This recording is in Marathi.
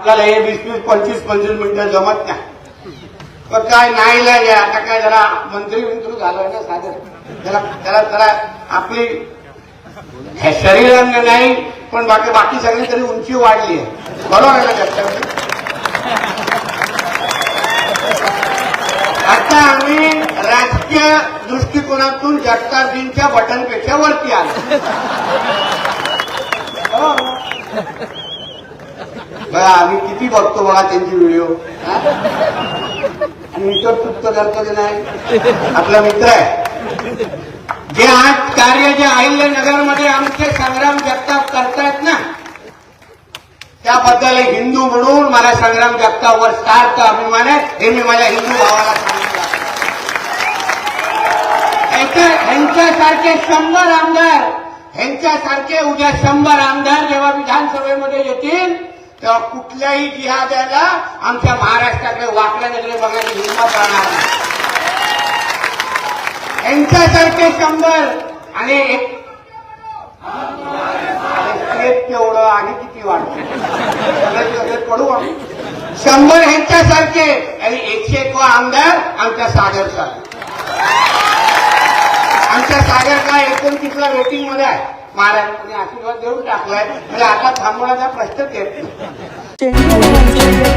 आपल्याला हे वीस वीस पंचवीस पंचवीस मिनिटं जमत नाही. पण काय नाही लागे आता काय जरा मंत्री मंत्री झालं ना साधन त्याला त्याला त्याला आपली हे शरीरांग नाही पण बाकी बाकी सगळी तरी उंची वाढली आहे. बरोबर आहे ना आता आम्ही राजकीय दृष्टिकोनातून जगतारजींच्या बटनपेक्षा वरती आलो बघा आम्ही किती बघतो बघा त्यांची व्हिडिओ आणि इतर तृप्त करतो की नाही. आपला मित्र आहे. जे आज कार्य जे अहिल्यानगरमध्ये आमचे संग्राम जगताप करतायत ना त्याबद्दल एक हिंदू म्हणून मला संग्राम जगतापवर सार्थ अभिमान आहे. हे मी माझ्या हिंदू भावाला सांगितलं ह्यांच्यासारखे शंभर आमदार ह्यांच्यासारखे उद्या शंभर आमदार जेव्हा विधानसभेमध्ये येतील तेव्हा कुठल्याही जिहाद्याला आमच्या महाराष्ट्राकडे वाकड्या नगरे बघण्याची हिंमत राहणार नाही. यांच्यासारखे शंभर आणि एक तेवढं आणि किती वाढतं पडू आम्ही शंभर ह्यांच्यासारखे आणि एकशे एक आमदार आमच्या सागर आमच्या सागर काय एकोणतीसला रेटिंगमध्ये आहे. महाराजांनी आशीर्वाद देऊन टाकलाय. म्हणजे आता थांबवण्याचा प्रश्नच येत नाही